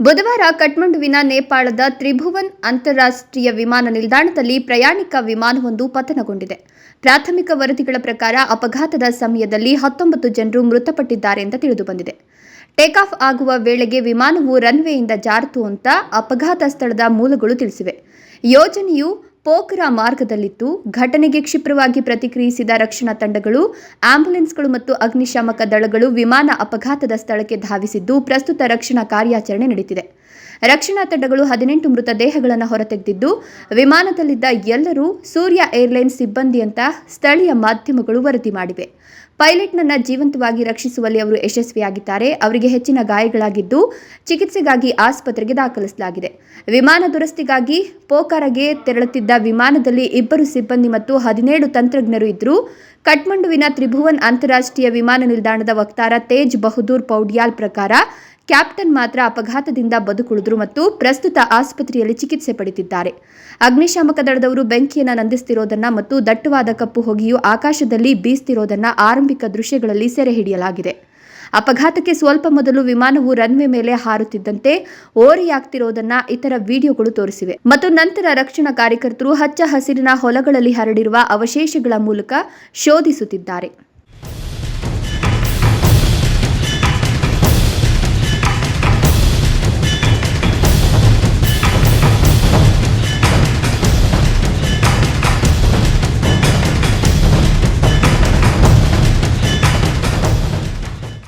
ಬುಧವಾರ ಕಠ್ಮಂಡುವಿನ ನೇಪಾಳದ ತ್ರಿಭುವನ್ ಅಂತಾರಾಷ್ಟ್ರೀಯ ವಿಮಾನ ನಿಲ್ದಾಣದಲ್ಲಿ ಪ್ರಯಾಣಿಕ ವಿಮಾನವೊಂದು ಪತನಗೊಂಡಿದೆ. ಪ್ರಾಥಮಿಕ ವರದಿಗಳ ಪ್ರಕಾರ ಅಪಘಾತದ ಸಮಯದಲ್ಲಿ ಹತ್ತೊಂಬತ್ತು ಜನರು ಮೃತಪಟ್ಟಿದ್ದಾರೆ ಎಂದು ತಿಳಿದುಬಂದಿದೆ. ಟೇಕ್ ಆಫ್ ಆಗುವ ವೇಳೆಗೆ ವಿಮಾನವು ರನ್ವೇಯಿಂದ ಜಾರಿತು ಅಂತ ಅಪಘಾತ ಸ್ಥಳದ ಮೂಲಗಳು ತಿಳಿಸಿವೆ. ಯೋಜನೆಯು ಪೋಖರಾ ಮಾರ್ಗದಲ್ಲಿತ್ತು. ಘಟನೆಗೆ ಕ್ಷಿಪ್ರವಾಗಿ ಪ್ರತಿಕ್ರಿಯಿಸಿದ ರಕ್ಷಣಾ ತಂಡಗಳು ಆಂಬ್ಯುಲೆನ್ಸ್ಗಳು ಮತ್ತು ಅಗ್ನಿಶಾಮಕ ದಳಗಳು ವಿಮಾನ ಅಪಘಾತದ ಸ್ಥಳಕ್ಕೆ ಧಾವಿಸಿದ್ದು, ಪ್ರಸ್ತುತ ರಕ್ಷಣಾ ಕಾರ್ಯಾಚರಣೆ ನಡೆಯುತ್ತಿದೆ ರಕ್ಷಣಾ ತಂಡಗಳು ಹದಿನೆಂಟು ಮೃತದೇಹಗಳನ್ನು ಹೊರತೆಗೆದಿದ್ದು, ವಿಮಾನದಲ್ಲಿದ್ದ ಎಲ್ಲರೂ ಸೂರ್ಯ ಏರ್ಲೈನ್ಸ್ ಸಿಬ್ಬಂದಿ ಅಂತ ಸ್ಥಳೀಯ ಮಾಧ್ಯಮಗಳು ವರದಿ ಮಾಡಿವೆ. ಪೈಲಟ್ನನ್ನ ಜೀವಂತವಾಗಿ ರಕ್ಷಿಸುವಲ್ಲಿ ಅವರು ಯಶಸ್ವಿಯಾಗಿದ್ದಾರೆ. ಅವರಿಗೆ ಹೆಚ್ಚಿನ ಗಾಯಗಳಾಗಿದ್ದು, ಚಿಕಿತ್ಸೆಗಾಗಿ ಆಸ್ಪತ್ರೆಗೆ ದಾಖಲಿಸಲಾಗಿದೆ. ವಿಮಾನ ದುರಸ್ತಿಗಾಗಿ ಪೋಕಾರಗೆ ತೆರಳುತ್ತಿದ್ದ ವಿಮಾನದಲ್ಲಿ ಇಬ್ಬರು ಸಿಬ್ಬಂದಿ ಮತ್ತು ಹದಿನೇಳು ತಂತ್ರಜ್ಞರು ಇದ್ದರು. ಕಠ್ಮಂಡುವಿನ ತ್ರಿಭುವನ್ ಅಂತಾರಾಷ್ಟ್ರೀಯ ವಿಮಾನ ನಿಲ್ದಾಣದ ವಕ್ತಾರ ತೇಜ್ ಬಹದ್ದೂರ್ ಪೌಡ್ಯಾಲ್ ಪ್ರಕಾರ ಕ್ಯಾಪ್ಟನ್ ಮಾತ್ರ ಅಪಘಾತದಿಂದ ಬದುಕುಳಿದ್ರು ಮತ್ತು ಪ್ರಸ್ತುತ ಆಸ್ಪತ್ರೆಯಲ್ಲಿ ಚಿಕಿತ್ಸೆ ಪಡೆದಿದ್ದಾರೆ. ಅಗ್ನಿಶಾಮಕ ದಳದವರು ಬೆಂಕಿಯನ್ನು ನಂದಿಸುತ್ತಿರೋದನ್ನ ಮತ್ತು ದಟ್ಟವಾದ ಕಪ್ಪು ಹೊಗೆಯು ಆಕಾಶದಲ್ಲಿ ಬೀಸ್ತಿರೋದನ್ನ ಆರಂಭಿಕ ದೃಶ್ಯಗಳಲ್ಲಿ ಸೆರೆ ಹಿಡಿಯಲಾಗಿದೆ. ಅಪಘಾತಕ್ಕೆ ಸ್ವಲ್ಪ ಮೊದಲು ವಿಮಾನವು ರನ್ವೇ ಮೇಲೆ ಹಾರುತ್ತಿದ್ದಂತೆ ಓರೆಯಾಗ್ತಿರೋದನ್ನ ಇತರ ವಿಡಿಯೋಗಳು ತೋರಿಸಿವೆ. ಮತ್ತು ನಂತರ ರಕ್ಷಣಾ ಕಾರ್ಯಕರ್ತರು ಹಚ್ಚ ಹಸಿರಿನ ಹೊಲಗಳಲ್ಲಿ ಹರಡಿರುವ ಅವಶೇಷಗಳ ಮೂಲಕ ಶೋಧಿಸುತ್ತಿದ್ದಾರೆ.